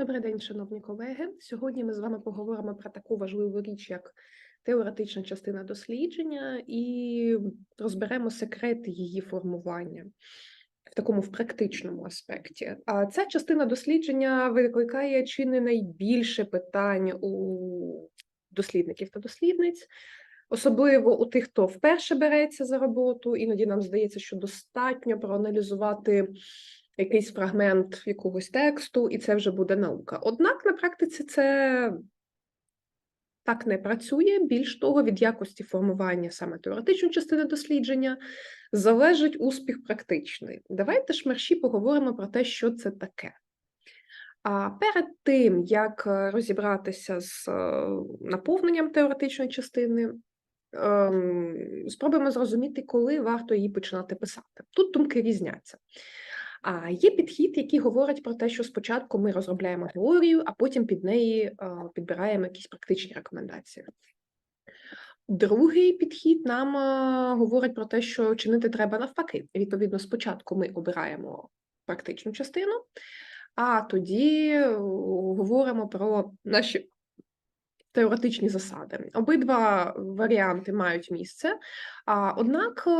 Добрий день, шановні колеги. Сьогодні ми з вами поговоримо про таку важливу річ, як теоретична частина дослідження, і розберемо секрети її формування в такому в практичному аспекті. А ця частина дослідження викликає чи не найбільше питань у дослідників та дослідниць. Особливо у тих, хто вперше береться за роботу, іноді нам здається, що достатньо проаналізувати якийсь фрагмент якогось тексту, і це вже буде наука. Однак на практиці це так не працює. Більш того, від якості формування саме теоретичної частини дослідження залежить успіх практичний. Давайте ж мерші поговоримо про те, що це таке. А перед тим, як е, розібратися з е, наповненням теоретичної частини, ем, спробуємо зрозуміти, коли варто її починати писати. Тут думки різняться. А є підхід, який говорить про те, що спочатку ми розробляємо теорію, а потім під неї підбираємо якісь практичні рекомендації. Другий підхід нам говорить про те, що чинити треба навпаки. Відповідно, спочатку ми обираємо практичну частину, а тоді е, говоримо про наші теоретичні засади. Обидва варіанти мають місце, а однак е,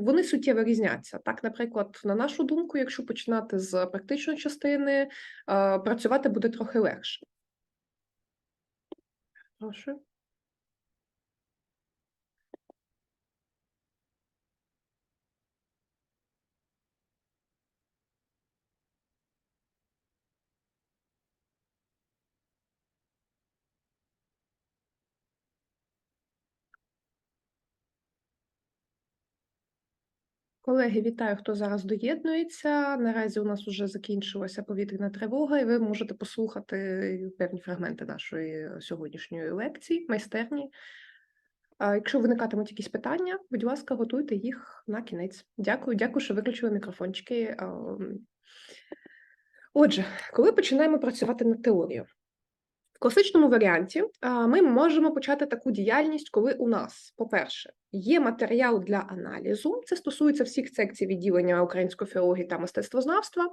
вони суттєво різняться. Так, наприклад, на нашу думку, якщо починати з практичної частини, е, працювати буде трохи легше. Прошу. Колеги, вітаю, хто зараз доєднується. Наразі у нас вже закінчилася повітряна тривога, і ви можете послухати певні фрагменти нашої сьогоднішньої лекції, майстерні. Якщо виникатимуть якісь питання, будь ласка, готуйте їх на кінець. Дякую, дякую, що виключили мікрофончики. Отже, коли починаємо працювати над теорією, в класичному варіанті ми можемо почати таку діяльність, коли у нас, по-перше, є матеріал для аналізу. Це стосується всіх секцій відділення української філології та мистецтвознавства.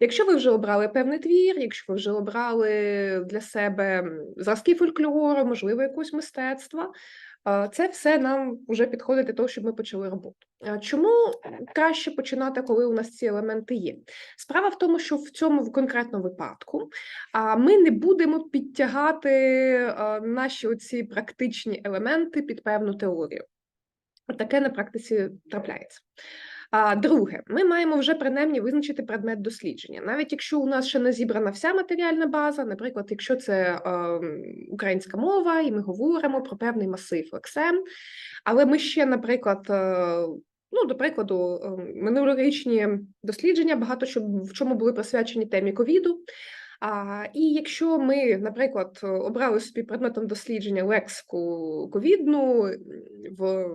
Якщо ви вже обрали певний твір, якщо ви вже обрали для себе зразки фольклору, можливо, якогось мистецтва, це все нам вже підходить для того, щоб ми почали роботу. Чому краще починати, коли у нас ці елементи є? Справа в тому, що в цьому конкретному випадку ми не будемо підтягати наші оці практичні елементи під певну теорію. Таке на практиці трапляється. А друге, ми маємо вже принаймні визначити предмет дослідження, навіть якщо у нас ще не зібрана вся матеріальна база, наприклад, якщо це е, українська мова, і ми говоримо про певний масив лексем, але ми ще, наприклад, е, ну, до прикладу, е, минулорічні дослідження багато що в чому були присвячені темі ковіду. І якщо ми, наприклад, обрали собі предметом дослідження лексику ковідну в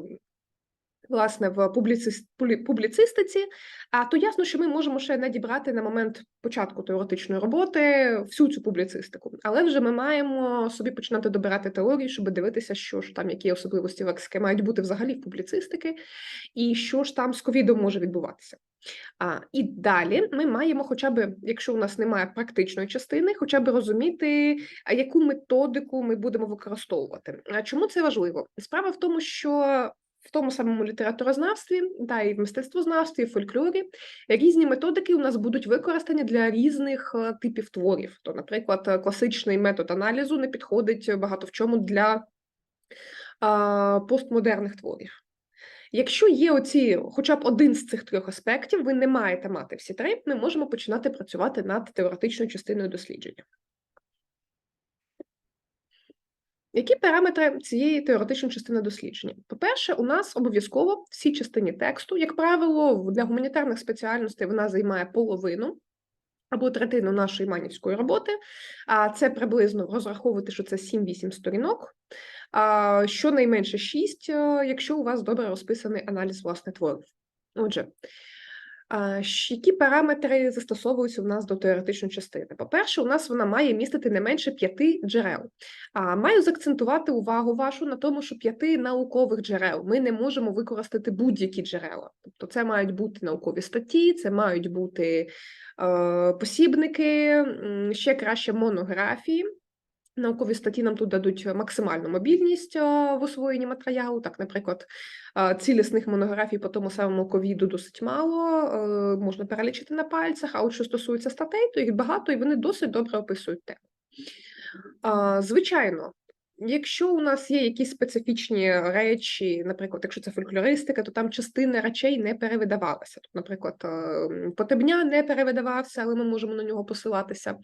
власне в публіцист, публіцистиці, а то ясно, що ми можемо ще надібрати на момент початку теоретичної роботи всю цю публіцистику, але вже ми маємо собі починати добирати теорію, щоб дивитися, що ж там, які особливості лексики мають бути взагалі в публіцистики, і що ж там з ковідом може відбуватися. А, і далі ми маємо, хоча б, якщо у нас немає практичної частини, хоча б розуміти, яку методику ми будемо використовувати. А чому це важливо? Справа в тому, що в тому самому літературознавстві, та і в мистецтвознавстві, і в фольклорі різні методики у нас будуть використані для різних е, типів творів. То, наприклад, е, класичний метод аналізу не підходить багато в чому для а, постмодерних творів. Якщо є оці, хоча б один з цих трьох аспектів, ви не маєте мати всі три, ми можемо починати працювати над теоретичною частиною дослідження. Які параметри цієї теоретичної частини дослідження? По-перше, у нас обов'язково в цій частині тексту, як правило, для гуманітарних спеціальностей вона займає половину або третину нашої манівської роботи, а це приблизно розраховувати, що це 7-8 сторінок, а щонайменше 6, е, якщо у вас добре розписаний аналіз власне творів. Отже, Які параметри застосовуються у нас до теоретичної частини? По-перше, у нас вона має містити не менше п'яти джерел. А маю заакцентувати увагу вашу на тому, що п'яти наукових джерел ми не можемо використати будь-які джерела. Тобто, це мають бути наукові статті, це мають бути е, посібники, ще краще монографії. Наукові статті нам тут дадуть максимальну мобільність в освоєнні матеріалу. Так, наприклад, цілісних монографій по тому самому ковіду досить мало, е, можна перелічити на пальцях. А от що стосується статей, то їх багато і вони досить добре описують тему. Звичайно, якщо у нас є якісь специфічні речі, наприклад, якщо це фольклористика, то там частина речей не перевидавалася. Тут, наприклад, е, Потебня не перевидавався, але ми можемо на нього посилатися.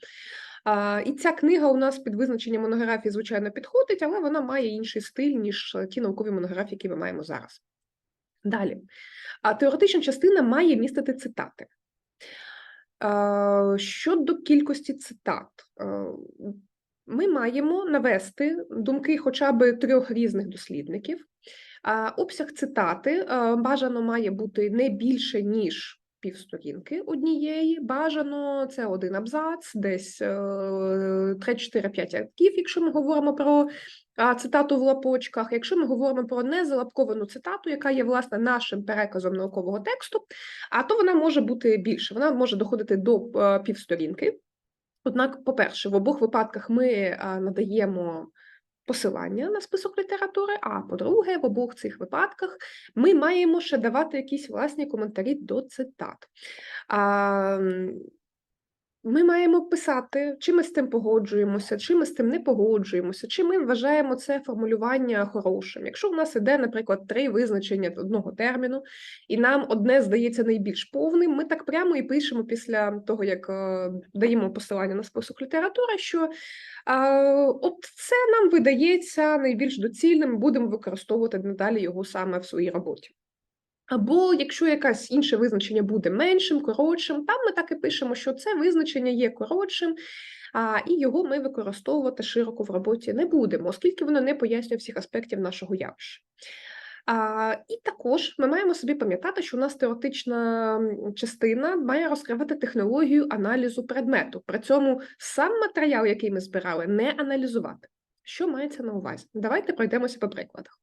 І ця книга у нас під визначення монографії, звичайно, підходить, але вона має інший стиль, ніж ті наукові монографії, які ми маємо зараз. Далі. А теоретична частина має містити цитати. Щодо кількості цитат, ми маємо навести думки хоча б трьох різних дослідників. Обсяг цитати бажано має бути не більше, ніж півсторінки однієї. Бажано це один абзац, десь 3-4-5 рядків, якщо ми говоримо про цитату в лапочках. Якщо ми говоримо про незалапковану цитату, яка є власне нашим переказом наукового тексту, а то вона може бути більше, вона може доходити до е, півсторінки. Однак, по-перше, в обох випадках ми надаємо посилання на список літератури, а по-друге, в обох цих випадках ми маємо ще давати якісь власні коментарі до цитат. А, ми маємо писати, чи ми з тим погоджуємося, чи ми з тим не погоджуємося, чи ми вважаємо це формулювання хорошим. Якщо в нас іде, наприклад, три визначення одного терміну, і нам одне здається найбільш повним, ми так прямо і пишемо після того, як е, даємо посилання на список літератури, що е, от це нам видається найбільш доцільним, будемо використовувати надалі його саме в своїй роботі. Або якщо якесь інше визначення буде меншим, коротшим, там ми так і пишемо, що це визначення є коротшим, а, і його ми використовувати широко в роботі не будемо, оскільки воно не пояснює всіх аспектів нашого явища. А, І також ми маємо собі пам'ятати, що у нас теоретична частина має розкривати технологію аналізу предмету. При цьому сам матеріал, який ми збирали, не аналізувати. Що мається на увазі? Давайте пройдемося по прикладах.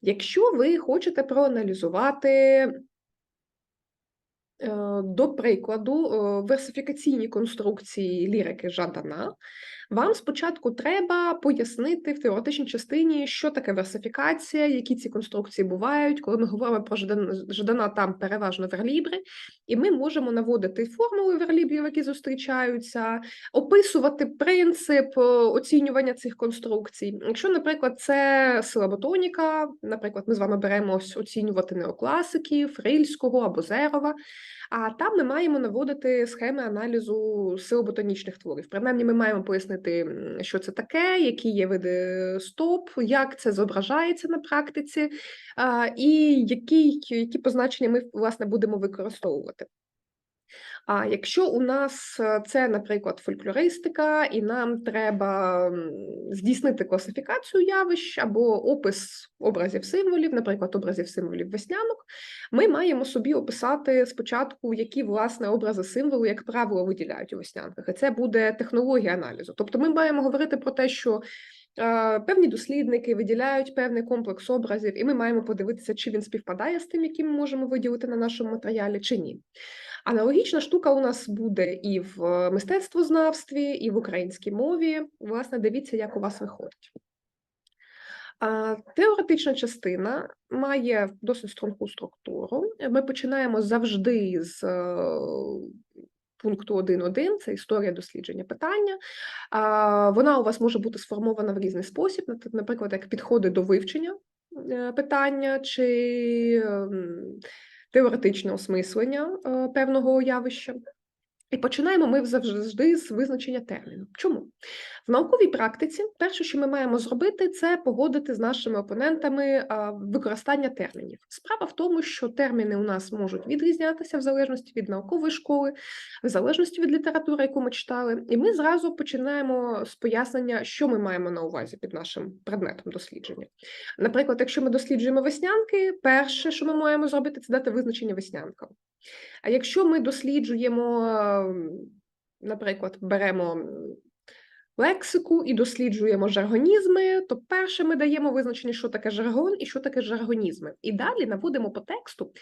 Якщо ви хочете проаналізувати, до прикладу, е, версифікаційні конструкції лірики Жадана, вам спочатку треба пояснити в теоретичній частині, що таке версифікація, які ці конструкції бувають. Коли ми говоримо про Жадана, там переважно верлібри, і ми можемо наводити формули верлібрів, які зустрічаються, описувати принцип е, оцінювання цих конструкцій. Якщо, наприклад, це силаботоніка, наприклад, ми з вами беремо оцінювати неокласиків, Рильського або Зерова, а там ми маємо наводити схеми аналізу силоботонічних творів. Принаймні, ми маємо пояснити, що це таке, які є види стоп, як це зображається на практиці, і які, які позначення ми власне будемо використовувати. А якщо у нас е, це, наприклад, фольклористика, і нам треба здійснити класифікацію явищ або опис образів символів, наприклад, образів символів веснянок, ми маємо собі описати спочатку, які власне образи символу, як правило, виділяють у веснянках. І це буде технологія аналізу. Тобто, ми маємо говорити про те, що певні дослідники виділяють певний комплекс образів, і ми маємо подивитися, чи він співпадає з тим, який ми можемо виділити на нашому матеріалі, чи ні. Аналогічна штука у нас буде і в е, мистецтвознавстві, і в українській мові. Власне, дивіться, як у вас виходить. Теоретична частина має досить струнку структуру. Ми починаємо завжди з е, пункту 1.1, це історія дослідження питання. Вона у вас може бути сформована в різний спосіб, наприклад, як підходи до вивчення е, питання чи ем, теоретичне осмислення е, певного явища. І починаємо ми завжди з визначення терміну. Чому? В науковій практиці перше, що ми маємо зробити, це погодити з нашими опонентами використання термінів. Справа в тому, що терміни у нас можуть відрізнятися в залежності від наукової школи, в залежності від літератури, яку ми читали, і ми зразу починаємо з пояснення, що ми маємо на увазі під нашим предметом дослідження. Наприклад, якщо ми досліджуємо веснянки, перше, що ми маємо зробити, це дати визначення веснянкам. А якщо ми досліджуємо, наприклад, беремо лексику і досліджуємо жаргонізми, то перше ми даємо визначення, що таке жаргон і що таке жаргонізми. І далі наводимо по тексту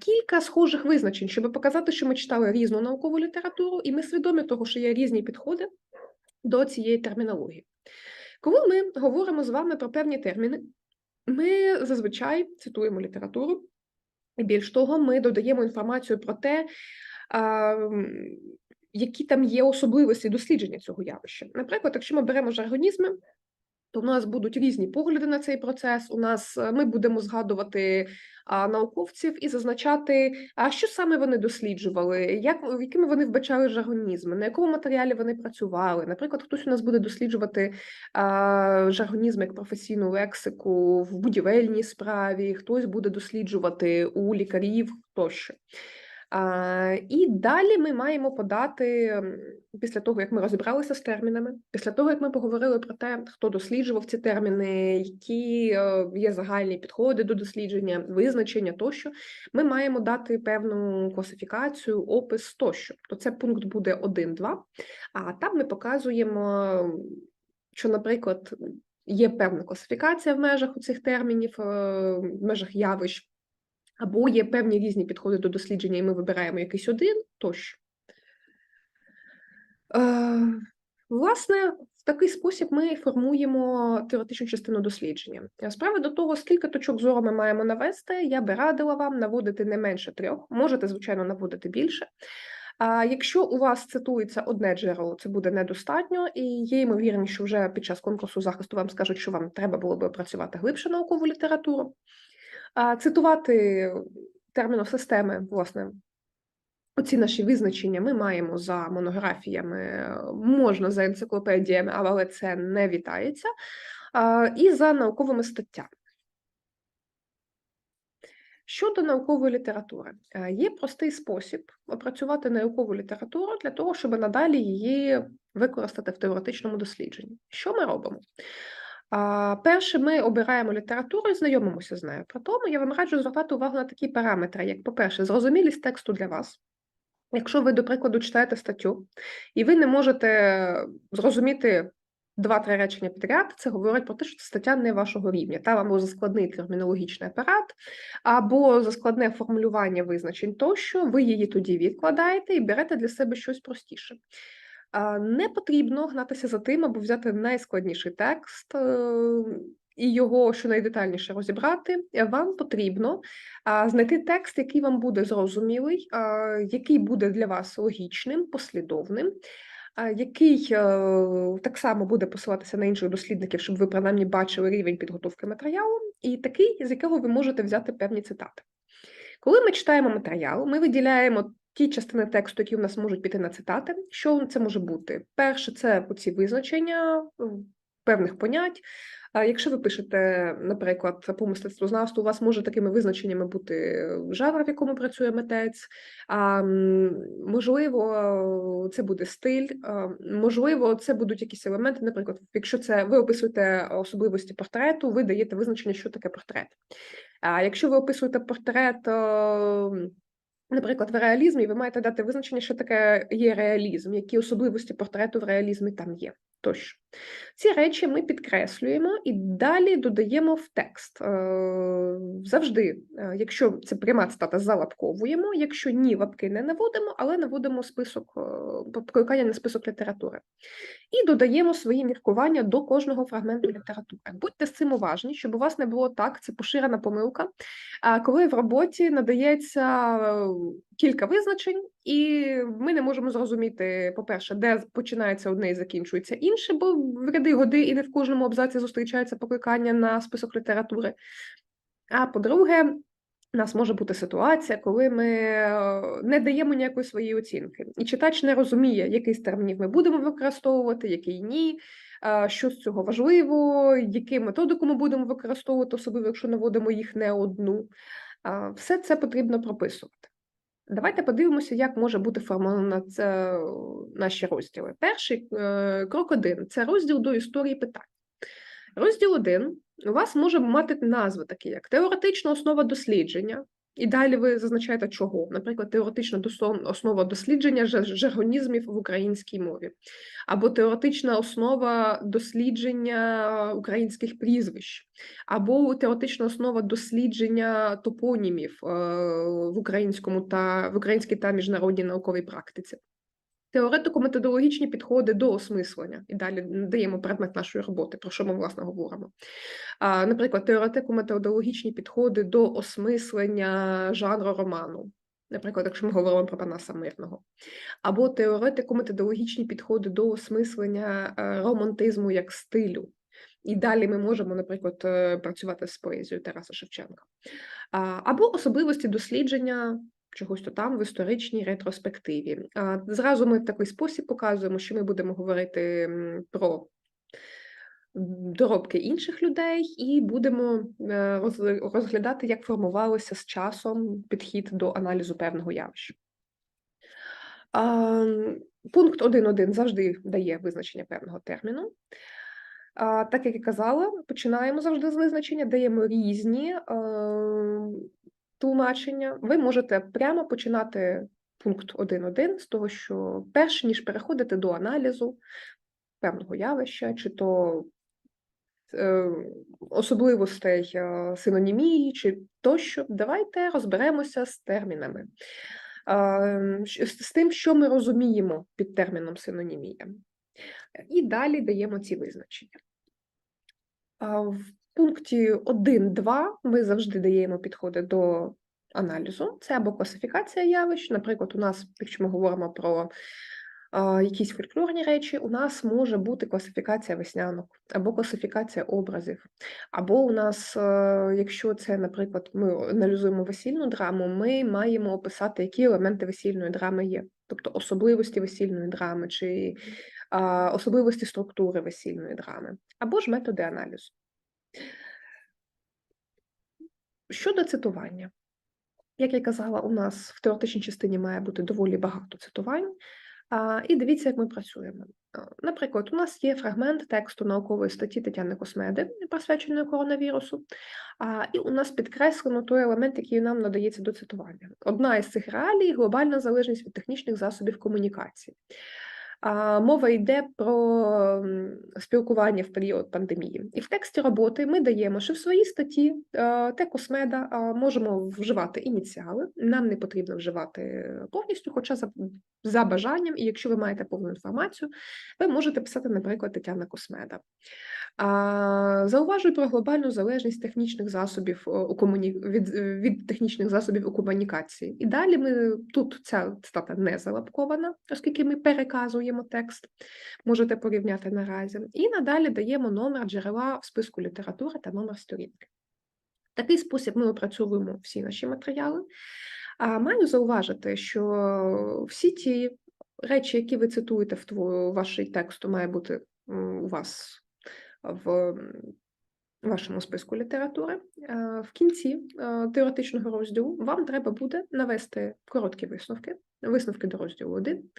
кілька схожих визначень, щоб показати, що ми читали різну наукову літературу, і ми свідомі того, що є різні підходи до цієї термінології. Коли ми говоримо з вами про певні терміни, ми зазвичай цитуємо літературу, і більш того, ми додаємо інформацію про те, які там є особливості дослідження цього явища. Наприклад, якщо ми беремо жаргонізми, то в нас будуть різні погляди на цей процес. У нас е, ми будемо згадувати а, науковців і зазначати, а що саме вони досліджували, як якими вони вбачали жаргонізми, на якому матеріалі вони працювали. Наприклад, хтось у нас буде досліджувати а, жаргонізм як професійну лексику в будівельній справі, хтось буде досліджувати у лікарів тощо. І далі ми маємо подати після того, як ми розібралися з термінами, після того, як ми поговорили про те, хто досліджував ці терміни, які е, є загальні підходи до дослідження, визначення тощо, ми маємо дати певну класифікацію, опис тощо. То це пункт буде 1-2, а там ми показуємо, що, наприклад, є певна класифікація в межах цих термінів, е, в межах явищ. Або є певні різні підходи до дослідження, і ми вибираємо якийсь один тощо. Е, власне, в такий спосіб ми формуємо теоретичну частину дослідження. З приводу того, скільки точок зору ми маємо навести, я би радила вам наводити не менше трьох, можете, звичайно, наводити більше. А якщо у вас цитується одне джерело, це буде недостатньо, і є ймовірність, що вже під час конкурсу захисту вам скажуть, що вам треба було би опрацювати глибше наукову літературу. Цитувати терміносистеми, власне, оці наші визначення ми маємо за монографіями, можна за енциклопедіями, але це не вітається, і за науковими статтями. Щодо наукової літератури, е, є простий спосіб опрацювати наукову літературу для того, щоб надалі її використати в теоретичному дослідженні. Що ми робимо? Перше, ми обираємо літературу і знайомимося з нею. При тому я вам раджу звертати увагу на такі параметри, як, по-перше, зрозумілість тексту для вас. Якщо ви, до прикладу, читаєте статтю, і ви не можете зрозуміти два-три речення підряд, це говорить про те, що стаття не вашого рівня. Там або заскладний термінологічний апарат, або заскладне формулювання визначень тощо, ви її тоді відкладаєте і берете для себе щось простіше. Не потрібно гнатися за тим, або взяти найскладніший текст е, і його щонайдетальніше розібрати. Вам потрібно знайти текст, який вам буде зрозумілий, який буде для вас логічним, послідовним. Який е, так само буде посилатися на інших дослідників, щоб ви принаймні бачили рівень підготовки матеріалу, і такий, з якого ви можете взяти певні цитати. Коли ми читаємо матеріал, ми виділяємо ті частини тексту, які в нас можуть піти на цитати. Що це може бути? Перше, це оці визначення певних понять. Якщо ви пишете, наприклад, по мистецтвознавству, у вас може такими визначеннями бути жанр, в якому працює митець, а можливо, це буде стиль, можливо, це будуть якісь елементи. Наприклад, якщо це ви описуєте особливості портрету, ви даєте визначення, що таке портрет. А якщо ви описуєте портрет. Наприклад, в реалізмі ви маєте дати визначення, що таке є реалізм, які особливості портрету в реалізмі там є. Тощо ці речі ми підкреслюємо і далі додаємо в текст. Е, завжди, е, якщо це пряма цитата, залапковуємо, якщо ні, лапки не наводимо, але наводимо список е, прокликання на список літератури. І додаємо свої міркування до кожного фрагменту літератури. Будьте з цим уважні, щоб у вас не було так, це поширена помилка. Коли в роботі надається кілька визначень, і ми не можемо зрозуміти, по-перше, де починається одне і закінчується інше, бо в ряди годи і не в кожному абзаці зустрічається покликання на список літератури. А по-друге, у нас може бути ситуація, коли ми не даємо ніякої своєї оцінки, і читач не розуміє, який з термінів ми будемо використовувати, який ні, що з цього важливо, яку методику ми будемо використовувати, особливо якщо наводимо їх не одну. Все це потрібно прописувати. Давайте подивимося, як може бути формовано це наші розділи. Перший е, крок один це розділ до історії питань. Розділ один у вас може мати назви такі, як теоретична основа дослідження, І далі ви зазначаєте чого. Наприклад, теоретична основа дослідження жаргонізмів в українській мові, або теоретична основа дослідження українських прізвищ, або теоретична основа дослідження топонімів е, в українському та в українській та міжнародній науковій практиці. Теоретико-методологічні підходи до осмислення, і далі даємо предмет нашої роботи, про що ми власне говоримо. Наприклад, теоретико-методологічні підходи до осмислення жанру роману, наприклад, якщо ми говоримо про Панаса Мирного, або теоретико-методологічні підходи до осмислення е, романтизму як стилю. І далі ми можемо, наприклад, е, працювати з поезією Тараса Шевченка, або особливості дослідження чогось то там в історичній ретроспективі. Зразу ми в такий спосіб показуємо, що ми будемо говорити про доробки інших людей, і будемо е, розглядати, як формувалося з часом підхід до аналізу певного явища. Пункт 1.1 завжди дає визначення певного терміну. Так як я казала, починаємо завжди з визначення, даємо різні тлумачення. Ви можете прямо починати пункт 1.1 з того, що перш ніж переходити до аналізу певного явища, чи то е, особливостей е, синонімії, чи тощо, давайте розберемося з термінами. З тим, що ми розуміємо під терміном синонімія. І далі даємо ці визначення. В пункті 1.2 ми завжди даємо підходи до аналізу. Це або класифікація явищ. Наприклад, у нас, якщо ми говоримо про а, якісь фольклорні речі, у нас може бути класифікація веснянок, або класифікація образів. Або у нас, е, якщо це, наприклад, ми аналізуємо весільну драму, ми маємо описати, які елементи весільної драми є, тобто особливості весільної драми чи а, особливості структури весільної драми, або ж методи аналізу. Щодо цитування, як я казала, у нас в теоретичній частині має бути доволі багато цитувань. І дивіться, як ми працюємо. Наприклад, у нас є фрагмент тексту наукової статті Тетяни Космеди, присвяченої коронавірусу, і у нас підкреслено той елемент, який нам надається до цитування. Одна із цих реалій глобальна залежність від технічних засобів комунікації. А, Мова йде про спілкування в період пандемії. І в тексті роботи ми даємо, що в своїй статті е, те космеда можемо вживати ініціали. Нам не потрібно вживати повністю, хоча за, бажанням, і якщо ви маєте повну інформацію, ви можете писати, наприклад, Тетяна Космеда. Зауважую про глобальну залежність технічних засобів е, у комуні... від, від технічних засобів у комунікації. І далі ми тут ця цитата не залапкована, оскільки ми переказуємо текст, можете порівняти наразі. І надалі даємо номер джерела в списку літератури та номер сторінки. Такий спосіб ми опрацьовуємо всі наші матеріали. А маю зауважити, що всі ті речі, які ви цитуєте в твою вашій тексту, має бути у вас в вашому списку літератури. Е, В кінці е, теоретичного розділу вам треба буде навести короткі висновки, висновки до розділу 1.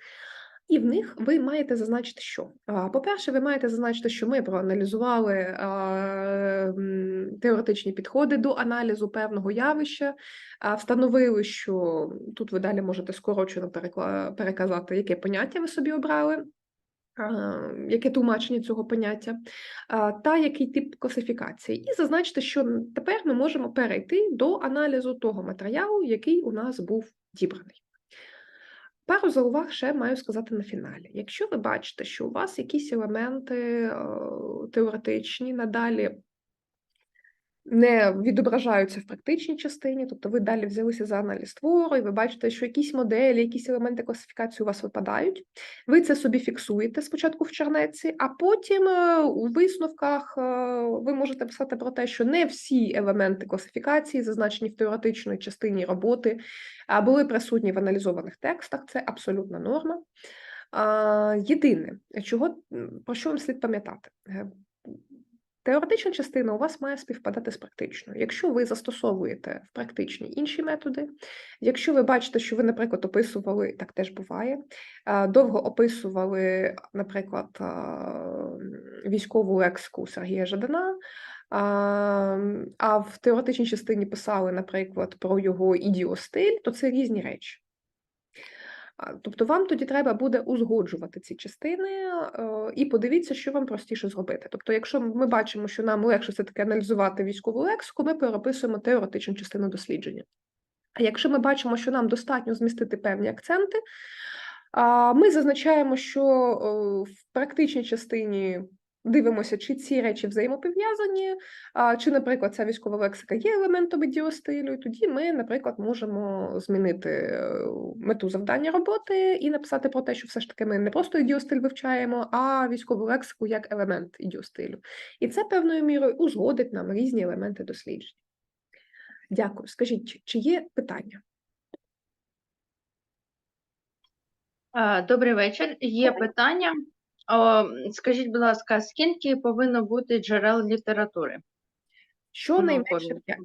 І в них ви маєте зазначити, що по-перше, ви маєте зазначити, що ми проаналізували теоретичні підходи до аналізу певного явища, встановили, що тут ви далі можете скорочено переказати, яке поняття ви собі обрали. Яке тлумачення цього поняття, та який тип класифікації, і зазначити, що тепер ми можемо перейти до аналізу того матеріалу, який у нас був дібраний. Пару зауваг ще маю сказати на фіналі. Якщо ви бачите, що у вас якісь елементи е, теоретичні надалі не відображаються в практичній частині, тобто ви далі взялися за аналіз твору, і ви бачите, що якісь моделі, якісь елементи класифікації у вас випадають. Ви це собі фіксуєте спочатку в чернеці, а потім е, у висновках е, ви можете писати про те, що не всі елементи класифікації, зазначені в теоретичній частині роботи, були присутні в аналізованих текстах. Це абсолютна норма. Єдине, чого про що вам слід пам'ятати? Теоретична частина у вас має співпадати з практичною. Якщо ви застосовуєте в практичні інші методи, якщо ви бачите, що ви, наприклад, описували, так теж буває, довго описували, наприклад, військову лексику Сергія Жадана, а в теоретичній частині писали, наприклад, про його ідіостиль, то це різні речі. Тобто вам тоді треба буде узгоджувати ці частини е, і подивіться, що вам простіше зробити. Тобто, якщо ми бачимо, що нам легше все-таки аналізувати військову лексику, ми переписуємо теоретичну частину дослідження. А якщо ми бачимо, що нам достатньо змістити певні акценти, ми зазначаємо, що е, в практичній частині дивимося, чи ці речі взаємопов'язані, чи, наприклад, ця військова лексика є елементом ідіостилю, і тоді ми, наприклад, можемо змінити е, мету завдання роботи і написати про те, що все ж таки ми не просто ідіостиль вивчаємо, а військову лексику як елемент ідіостилю. І це певною мірою узгодить нам різні елементи досліджень. Дякую. Скажіть, чи є питання? Добрий вечір. Є питання. Скажіть, будь ласка, скільки повинно бути джерел літератури? Щонайменше 5.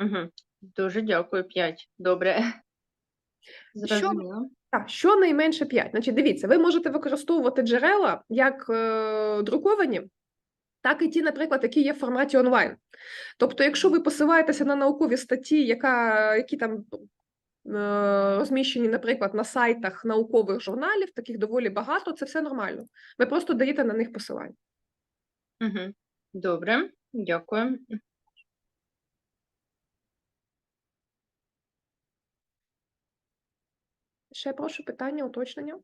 Угу. Дуже дякую, 5. Добре. Зрозуміло. Так, щонайменше 5. Значить, дивіться, ви можете використовувати джерела як е, друковані, так і ті, наприклад, які є в форматі онлайн. Тобто, якщо ви посилаєтеся на наукові статті, яка, які там розміщені, наприклад, на сайтах наукових журналів, таких доволі багато, це все нормально. Ви просто даєте на них посилання. Угу. Добре, дякую. Ще прошу питання, уточнення.